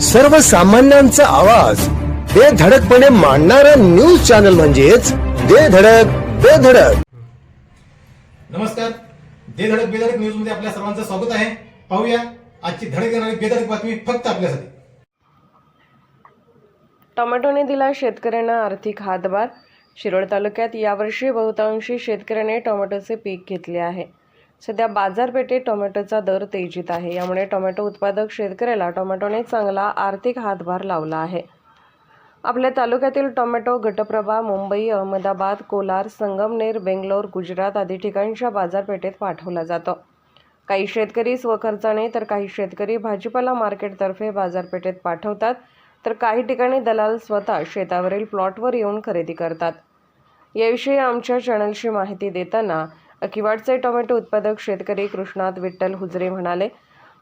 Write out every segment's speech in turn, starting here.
सर्वसामान्यांचा आवाज. बेधडकपणे मांडणारा न्यूज चॅनल म्हणजेच बेधडक बेधडक नमस्कार. दे धडक बेधडक न्यूजमध्ये आपल्या सर्वांचं स्वागत आहे. पाहूया आजची धडक येणारी बेधडक बातमी फक्त आपल्यासाठी. टोमॅटोने दिला शेतकऱ्यांना आर्थिक हातभार. शिरोळ तालुक्यात यावर्षी बहुतांशी शेतकऱ्याने टोमॅटोचे पीक घेतले आहे. सध्या बाजारपेठेत टोमॅटोचा दर तेजीत आहे. यामुळे टोमॅटो उत्पादक शेतकऱ्याला टोमॅटोने चांगला आर्थिक हातभार लावला आहे. आपल्या तालुक्यातील टोमॅटो गटप्रभा मुंबई अहमदाबाद कोलार संगमनेर बेंगलोर गुजरात आदी ठिकाणच्या बाजारपेठेत पाठवला जातो. काही शेतकरी स्वखर्चाने तर काही शेतकरी भाजीपाला मार्केटतर्फे बाजारपेठेत पाठवतात तर काही ठिकाणी दलाल स्वतः शेतावरील प्लॉटवर येऊन खरेदी करतात. याविषयी आमच्या चॅनलशी माहिती देताना अकिवाडचे टोमॅटो उत्पादक शेतकरी कृष्णात विठ्ठल हुजरे म्हणाले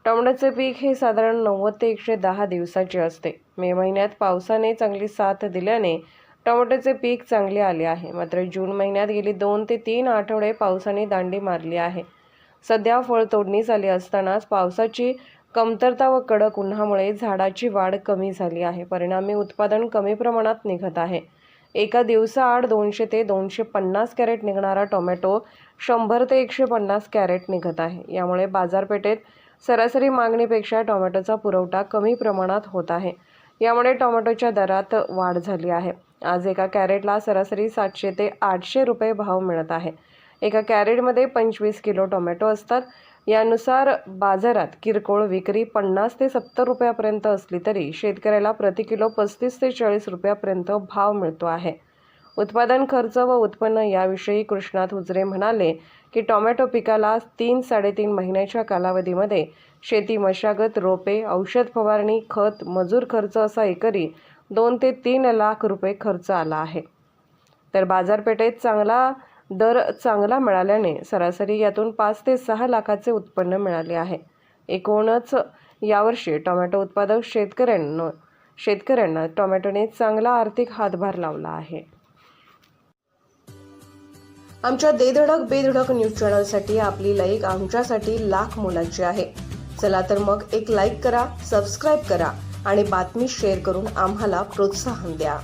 टोमॅटोचे पीक हे साधारण नव्वद ते एकशे दहा दिवसाचे असते. मे महिन्यात पावसाने चांगली साथ दिल्याने टोमॅटोचे पीक चांगले आले आहे. मात्र जून महिन्यात गेली दोन ते तीन आठवडे पावसाने दांडी मारली आहे. सध्या फळ तोडणी झाली असतानाच पावसाची कमतरता व कडक उन्हामुळे झाडाची वाढ कमी झाली आहे. परिणामी उत्पादन कमी प्रमाणात निघत आहे. एका दिवसाआड दोनशे ते दोनशे पन्नास कॅरेट निघणारा टोमॅटो शंभर ते एकशे पन्नास कॅरेट निघत आहे. यामुळे बाजारपेठेत सरासरी मागणीपेक्षा टोमॅटोचा पुरवठा कमी प्रमाणात होत आहे. यामुळे टोमॅटोच्या दरात वाढ झाली आहे. आज एका कॅरेटला सरासरी सातशे ते आठशे रुपये भाव मिळत आहे. एका कॅरेटमध्ये पंचवीस किलो टोमॅटो असतात. यानुसार बाजारात किरकोळ विक्री पन्नास ते सत्तर रुपयापर्यंत असली तरी शेतकऱ्याला प्रति किलो पस्तीस ते चाळीस रुपयापर्यंत भाव मिळतो आहे. उत्पादन खर्च व उत्पन्न याविषयी कृष्णात हुजरे म्हणाले की टोमॅटो पिकाला तीन साडेतीन महिन्याच्या कालावधीमध्ये शेती मशागत रोपे औषध फवारणी खत मजूर खर्च असा एकरी दोन ते तीन लाख रुपये खर्च आला आहे. तर बाजारपेठेत चांगला दर चांगला मिळाल्याने सरासरी यातून पाच ते सहा लाखाचे उत्पन्न मिळाले आहे. एकूणच यावर्षी टोमॅटो उत्पादक शेतकऱ्यांना शेतकऱ्यांना टोमॅटोने चांगला आर्थिक हातभार लावला आहे. आमच्या देधडक बेधडक न्यूज चॅनलसाठी आपली लाईक आमच्यासाठी लाख मोलाची आहे. चला तर मग एक लाईक करा सबस्क्राईब करा आणि बातमी शेअर करून आम्हाला प्रोत्साहन द्या.